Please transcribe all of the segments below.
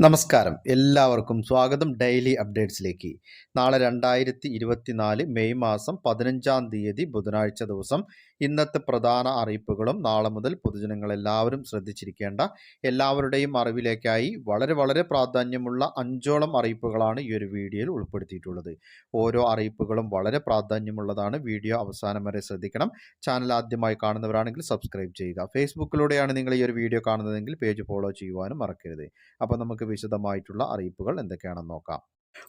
നമസ്കാരം. എല്ലാവർക്കും സ്വാഗതം ഡെയിലി അപ്ഡേറ്റ്സിലേക്ക്. നാളെ രണ്ടായിരത്തി ഇരുപത്തിനാല് മെയ് മാസം പതിനഞ്ചാം തീയതി ബുധനാഴ്ച ദിവസം ഇന്നത്തെ പ്രധാന അറിയിപ്പുകളും നാളെ മുതൽ പൊതുജനങ്ങൾ എല്ലാവരും ശ്രദ്ധിച്ചിരിക്കേണ്ട എല്ലാവരുടെയും അറിവിലേക്കായി വളരെ വളരെ പ്രാധാന്യമുള്ള അഞ്ചോളം അറിയിപ്പുകളാണ് ഈ ഒരു വീഡിയോയിൽ ഉൾപ്പെടുത്തിയിട്ടുള്ളത്. ഓരോ അറിയിപ്പുകളും വളരെ പ്രാധാന്യമുള്ളതാണ്. വീഡിയോ അവസാനം വരെ ശ്രദ്ധിക്കണം. ചാനൽ ആദ്യമായി കാണുന്നവരാണെങ്കിൽ സബ്സ്ക്രൈബ് ചെയ്യുക. ഫേസ്ബുക്കിലൂടെയാണ് നിങ്ങൾ ഈ ഒരു വീഡിയോ കാണുന്നതെങ്കിൽ പേജ് ഫോളോ ചെയ്യുവാനും മറക്കരുത്. അപ്പോൾ നമുക്ക് വിശദമായിട്ടുള്ള അറിയിപ്പുകൾ എന്തൊക്കെയാണെന്ന് നോക്കാം.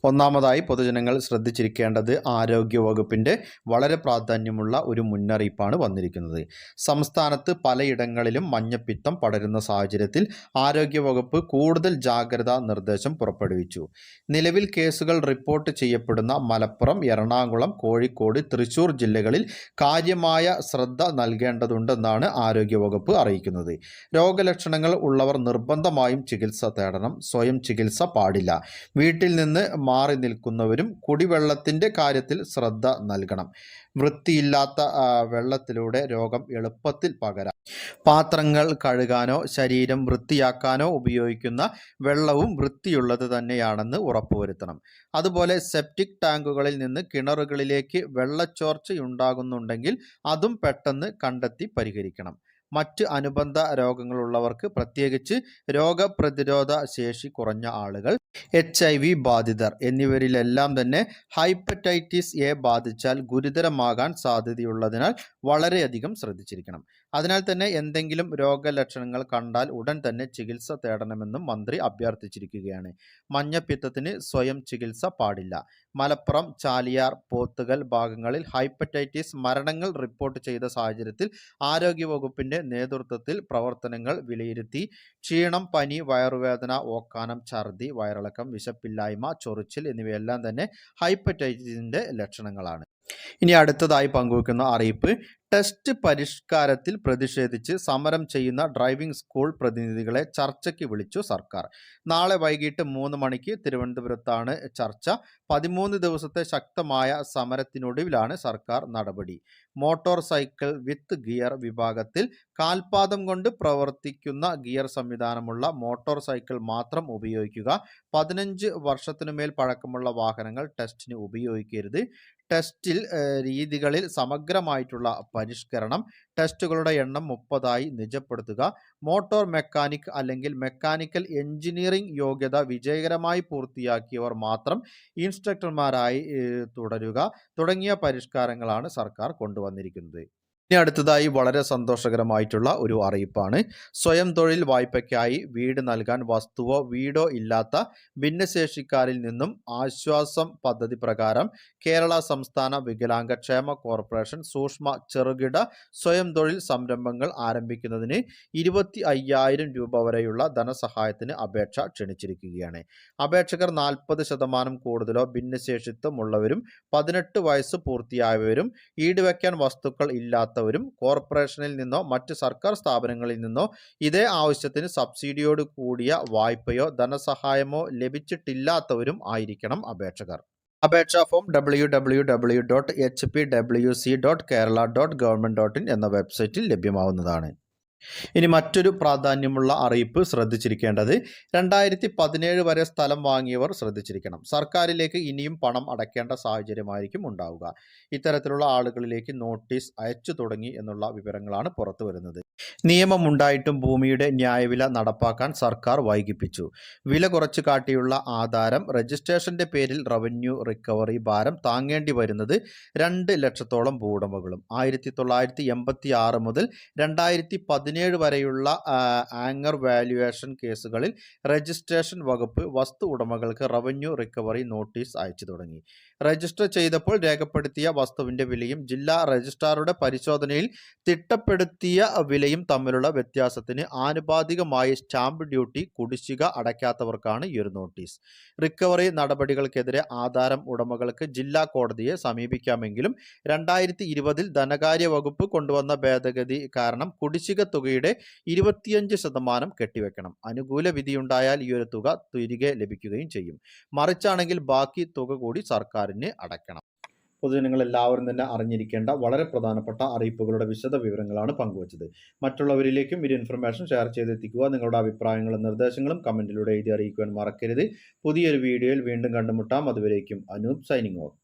ഒന്നാമതായി പൊതുജനങ്ങൾ ശ്രദ്ധിച്ചിരിക്കേണ്ടത് ആരോഗ്യവകുപ്പിന്റെ വളരെ പ്രാധാന്യമുള്ള ഒരു മുന്നറിയിപ്പാണ് വന്നിരിക്കുന്നത്. സംസ്ഥാനത്ത് പലയിടങ്ങളിലും മഞ്ഞപ്പിത്തം പടരുന്ന സാഹചര്യത്തിൽ ആരോഗ്യവകുപ്പ് കൂടുതൽ ജാഗ്രതാ നിർദ്ദേശം പുറപ്പെടുവിച്ചു. നിലവിൽ കേസുകൾ റിപ്പോർട്ട് ചെയ്യപ്പെടുന്ന മലപ്പുറം എറണാകുളം കോഴിക്കോട് തൃശൂർ ജില്ലകളിൽ കാര്യമായ ശ്രദ്ധ നൽകേണ്ടതുണ്ടെന്നാണ് ആരോഗ്യവകുപ്പ് അറിയിക്കുന്നത്. രോഗലക്ഷണങ്ങൾ ഉള്ളവർ നിർബന്ധമായും ചികിത്സ തേടണം. സ്വയം ചികിത്സ പാടില്ല. വീട്ടിൽ നിന്ന് മാറി നിൽക്കുന്നവരും കുടിവെള്ളത്തിന്റെ കാര്യത്തിൽ ശ്രദ്ധ നൽകണം. വൃത്തിയില്ലാത്ത വെള്ളത്തിലൂടെ രോഗം എളുപ്പത്തിൽ പകരാം. പാത്രങ്ങൾ കഴുകാനോ ശരീരം വൃത്തിയാക്കാനോ ഉപയോഗിക്കുന്ന വെള്ളവും വൃത്തിയുള്ളത് തന്നെയാണെന്ന് ഉറപ്പുവരുത്തണം. അതുപോലെ സെപ്റ്റിക് ടാങ്കുകളിൽ നിന്ന് കിണറുകളിലേക്ക് വെള്ളച്ചോർച്ചയുണ്ടാകുന്നുണ്ടെങ്കിൽ അതും പെട്ടെന്ന് കണ്ടെത്തി പരിഹരിക്കണം. മറ്റ് അനുബന്ധ രോഗങ്ങളുള്ളവർക്ക് പ്രത്യേകിച്ച് രോഗപ്രതിരോധ ശേഷി കുറഞ്ഞ ആളുകൾ എച്ച് ഐ വി ബാധിതർ എന്നിവരിലെല്ലാം തന്നെ ഹൈപ്പറ്റൈറ്റിസ് എ ബാധിച്ചാൽ ഗുരുതരമാകാൻ സാധ്യതയുള്ളതിനാൽ വളരെയധികം ശ്രദ്ധിച്ചിരിക്കണം. അതിനാൽ തന്നെ എന്തെങ്കിലും രോഗലക്ഷണങ്ങൾ കണ്ടാൽ ഉടൻ തന്നെ ചികിത്സ തേടണമെന്നും മന്ത്രി അഭ്യർത്ഥിച്ചിരിക്കുകയാണ്. മഞ്ഞപ്പിത്തത്തിന് സ്വയം ചികിത്സ പാടില്ല. മലപ്പുറം ചാലിയാർ പോത്തുകൽ ഭാഗങ്ങളിൽ ഹൈപ്പറ്റൈറ്റിസ് മരണങ്ങൾ റിപ്പോർട്ട് ചെയ്ത സാഹചര്യത്തിൽ ആരോഗ്യവകുപ്പിന്റെ നേതൃത്വത്തിൽ പ്രവർത്തനങ്ങൾ വിലയിരുത്തി. ക്ഷീണം പനി വയറുവേദന ഓക്കാനം ഛർദി വയറിളക്കം വിശപ്പില്ലായ്മ ചൊറിച്ചിൽ എന്നിവയെല്ലാം തന്നെ ഹൈപ്പറ്റൈറ്റിസിന്റെ ലക്ഷണങ്ങളാണ്. ഇനി അടുത്തതായി പങ്കുവെക്കുന്ന അറിയിപ്പ്. ടെസ്റ്റ് പരിഷ്കാരത്തിൽ പ്രതിഷേധിച്ച് സമരം ചെയ്യുന്ന ഡ്രൈവിംഗ് സ്കൂൾ പ്രതിനിധികളെ ചർച്ചയ്ക്ക് വിളിച്ചു സർക്കാർ. നാളെ വൈകിട്ട് മൂന്ന് മണിക്ക് തിരുവനന്തപുരത്താണ് ചർച്ച. പതിമൂന്ന് ദിവസത്തെ ശക്തമായ സമരത്തിനൊടുവിലാണ് സർക്കാർ നടപടി. മോട്ടോർ സൈക്കിൾ വിത്ത് ഗിയർ വിഭാഗത്തിൽ കാൽപാദം കൊണ്ട് പ്രവർത്തിക്കുന്ന ഗിയർ സംവിധാനമുള്ള മോട്ടോർ സൈക്കിൾ മാത്രം ഉപയോഗിക്കുക. പതിനഞ്ച് വർഷത്തിനുമേൽ പഴക്കമുള്ള വാഹനങ്ങൾ ടെസ്റ്റിന് ഉപയോഗിക്കരുത്. ടെസ്റ്റിൽ രീതികളിൽ സമഗ്രമായിട്ടുള്ള പരിഷ്കരണം ടെസ്റ്റുകളുടെ എണ്ണം മുപ്പതായി നിജപ്പെടുത്തുക മോട്ടോർ മെക്കാനിക് അല്ലെങ്കിൽ മെക്കാനിക്കൽ എഞ്ചിനീയറിംഗ് യോഗ്യത വിജയകരമായി പൂർത്തിയാക്കിയവർ മാത്രം ഇൻസ്ട്രക്ടർമാരായി തുടരുക തുടങ്ങിയ പരിഷ്കാരങ്ങളാണ് സർക്കാർ കൊണ്ടുവന്നിരിക്കുന്നത്. ഇനി അടുത്തതായി വളരെ സന്തോഷകരമായിട്ടുള്ള ഒരു അറിയിപ്പാണ്. സ്വയം തൊഴിൽ വായ്പയ്ക്കായി വീട് നൽകാൻ വസ്തുവോ വീടോ ഇല്ലാത്ത ഭിന്നശേഷിക്കാരിൽ നിന്നും ആശ്വാസം പദ്ധതി പ്രകാരം കേരള സംസ്ഥാന വികലാംഗ ക്ഷേമ കോർപ്പറേഷൻ സൂക്ഷ്മ ചെറുകിട സ്വയം തൊഴിൽ സംരംഭങ്ങൾ ആരംഭിക്കുന്നതിന് ഇരുപത്തി അയ്യായിരം രൂപ വരെയുള്ള ധനസഹായത്തിന് അപേക്ഷ ക്ഷണിച്ചിരിക്കുകയാണ്. അപേക്ഷകർ നാൽപ്പത് ശതമാനം കൂടുതലോ ഭിന്നശേഷിത്വമുള്ളവരും പതിനെട്ട് വയസ്സ് പൂർത്തിയായവരും ഈടുവയ്ക്കാൻ വസ്തുക്കൾ ഇല്ലാത്തവരും കോർപ്പറേഷനിൽ നിന്നോ മറ്റ് സർക്കാർ സ്ഥാപനങ്ങളിൽ നിന്നോ ഇതേ ആവശ്യത്തിന് സബ്സിഡിയോട് കൂടിയ വായ്പയോ ധനസഹായമോ ലഭിച്ചിട്ടില്ലാത്തവരും ആയിരിക്കണം അപേക്ഷകർ. അപേക്ഷാ form W W W dot H P W C dot Kerala dot government dot in എന്ന വെബ്സൈറ്റിൽ ലഭ്യമാവുന്നതാണ്. ഇനി മറ്റൊരു പ്രാധാന്യമുള്ള അറിയിപ്പ് ശ്രദ്ധിച്ചിരിക്കേണ്ടത് രണ്ടായിരത്തി പതിനേഴ് വരെ സ്ഥലം വാങ്ങിയവർ ശ്രദ്ധിച്ചിരിക്കണം. സർക്കാരിലേക്ക് ഇനിയും പണം അടയ്ക്കേണ്ട സാഹചര്യമായിരിക്കും ഉണ്ടാവുക. ഇത്തരത്തിലുള്ള ആളുകളിലേക്ക് നോട്ടീസ് അയച്ചു തുടങ്ങി എന്നുള്ള വിവരങ്ങളാണ് പുറത്തു വരുന്നത്. നിയമമുണ്ടായിട്ടും ഭൂമിയുടെ ന്യായവില നടപ്പാക്കാൻ സർക്കാർ വൈകിപ്പിച്ചു. വില കുറച്ചു കാട്ടിയുള്ള ആധാരം രജിസ്ട്രേഷന്റെ പേരിൽ റവന്യൂ റിക്കവറി ഭാരം താങ്ങേണ്ടി വരുന്നത് രണ്ട് ലക്ഷത്തോളം ഭൂവുടമകളും. ആയിരത്തി തൊള്ളായിരത്തി എൺപത്തി ആറ് മുതൽ രണ്ടായിരത്തി പതിനേഴ് വരെയുള്ള ആങ്കർ വാല്യുവേഷൻ കേസുകളിൽ രജിസ്ട്രേഷൻ വകുപ്പ് വസ്തു ഉടമകൾക്ക് റവന്യൂ റിക്കവറി നോട്ടീസ് അയച്ചു തുടങ്ങി. രജിസ്റ്റർ ചെയ്തപ്പോൾ രേഖപ്പെടുത്തിയ വസ്തുവിന്റെ വിലയും ജില്ലാ രജിസ്ട്രാറുടെ പരിശോധനയിൽ തിട്ടപ്പെടുത്തിയ വിലയും തമ്മിലുള്ള വ്യത്യാസത്തിന് ആനുപാതികമായി സ്റ്റാമ്പ് ഡ്യൂട്ടി കുടിശ്ശിക അടയ്ക്കാത്തവർക്കാണ് ഈ ഒരു നോട്ടീസ്. റിക്കവറി നടപടികൾക്കെതിരെ ആധാരം ഉടമകൾക്ക് ജില്ലാ കോടതിയെ സമീപിക്കാമെങ്കിലും രണ്ടായിരത്തി ഇരുപതിൽ ധനകാര്യ വകുപ്പ് കൊണ്ടുവന്ന ഭേദഗതി കാരണം കുടിശ്ശിക തുകയുടെ ഇരുപത്തിയഞ്ച് ശതമാനം കെട്ടിവെക്കണം. അനുകൂല വിധിയുണ്ടായാൽ ഈ ഒരു തുക തിരികെ ലഭിക്കുകയും ചെയ്യും. മറിച്ചാണെങ്കിൽ ബാക്കി തുക കൂടി സർക്കാരിന് അടയ്ക്കണം. പൊതുജനങ്ങൾ എല്ലാവരും തന്നെ അറിഞ്ഞിരിക്കേണ്ട വളരെ പ്രധാനപ്പെട്ട അറിയിപ്പുകളുടെ വിശദ വിവരങ്ങളാണ് പങ്കുവച്ചത്. മറ്റുള്ളവരിലേക്കും ഈ ഇൻഫർമേഷൻ ഷെയർ ചെയ്തെത്തിക്കുക നിങ്ങളുടെ അഭിപ്രായങ്ങളും നിർദ്ദേശങ്ങളും കമന്റിലൂടെ എഴുതി അറിയിക്കുവാൻ മറക്കരുത്. പുതിയൊരു വീഡിയോയിൽ വീണ്ടും കണ്ടുമുട്ടാം. അതുവരേക്കും അനൂപ് സൈനിങ് ഓഫ്.